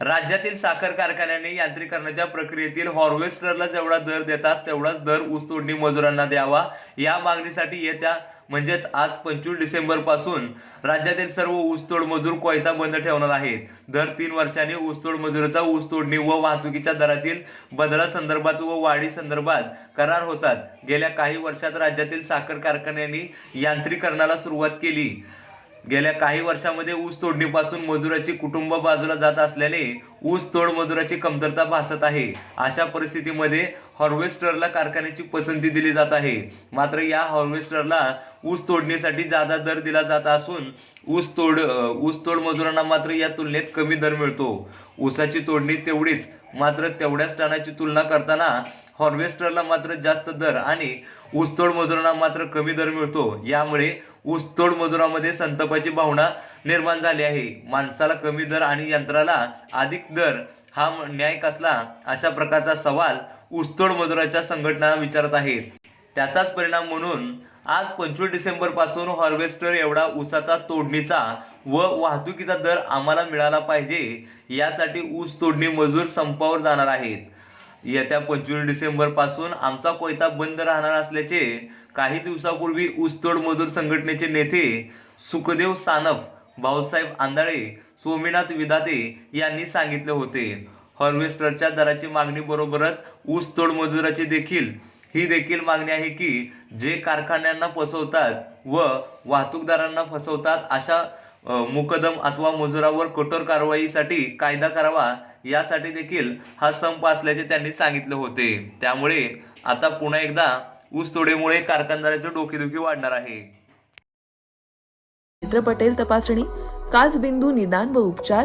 राज्यातील साखर कारखान्याने यांत्रिकरणाच्या प्रक्रियेतील हॉर्वेस्टरला जेवढा दर देतात तेवढाच दर ऊस तोडणी मजुरांना द्यावा. या मागणीसाठी येत्या म्हणजेच आज पंचवीस डिसेंबरपासून राज्यातील सर्व ऊसतोड मजूर कोयता बंद ठेवणार आहेत. दर तीन वर्षांनी ऊसतोड मजुराचा ऊस तोडणी व वाहतुकीच्या दरातील बदलासंदर्भात व वाढी संदर्भात करार होतात. गेल्या काही वर्षात राज्यातील साखर कारखान्यांनी यांत्रिकरणाला सुरुवात केली. गेल्या काही वर्षामध्ये ऊस तोडणीपासून मजुराची कुटुंब बाजूला जात असल्याने ऊस तोड मजुराची कमतरता भासत आहे. अशा परिस्थितीमध्ये हॉर्वेस्टरला कारखान्याची पसंती दिली जात आहे. मात्र या हॉर्वेस्टरला ऊस तोडणीसाठी जादा दर दिला जात असून ऊस तोड ऊस तोड मजुरांना मात्र या तुलनेत कमी दर मिळतो. ऊसाची तोडणी तेवढीच मात्र तेवढ्याच टनाची तुलना करताना हॉर्वेस्टरला मात्र जास्त दर आणि ऊसतोड मजुरांना मात्र कमी दर मिळतो. यामुळे ऊसतोड मजुरामध्ये संतापाची भावना निर्माण झाली आहे. माणसाला कमी दर आणि यंत्राला अधिक दर हा न्याय कसला? अशा प्रकारचा सवाल ऊसतोड मजुराच्या संघटना विचारत आहेत. त्याचाच परिणाम म्हणून आज पंचवीस डिसेंबरपासून एवढा ऊसाचा तोडणीचा व वाहतुकीचा दर आम्हाला मिळाला पाहिजे. यासाठी ऊस तोडणी मजूर संपावर जाणार आहेत. येत्या पंचवीस डिसेंबरपासून आमचा कोयता बंद राहणार असल्याचे काही दिवसापूर्वी ऊसतोड मजूर संघटनेचे नेते सुखदेव सानफ भाऊसाहेब आंधळे सोमीनाथ विधाते यांनी सांगितले होते. हार्वेस्टरच्या दराची मागणी बरोबरच ऊसतोड मजुराची देखील. ही देखील मागणी आहे की जे कारखान्यांना फसवतात व वाहतूकदारांना फसवतात अशा मुकदम अथवा मजुरावर कठोर कारवाईसाठी कायदा करावा यासाठी देखील हा संप असल्याचे त्यांनी सांगितले होते. त्यामुळे आता पुन्हा एकदा ऊसतोडीमुळे कारखानदाराची डोकेदुखी वाढणार आहे. पटेल तपासणी काचबिंदू निदान व उपचार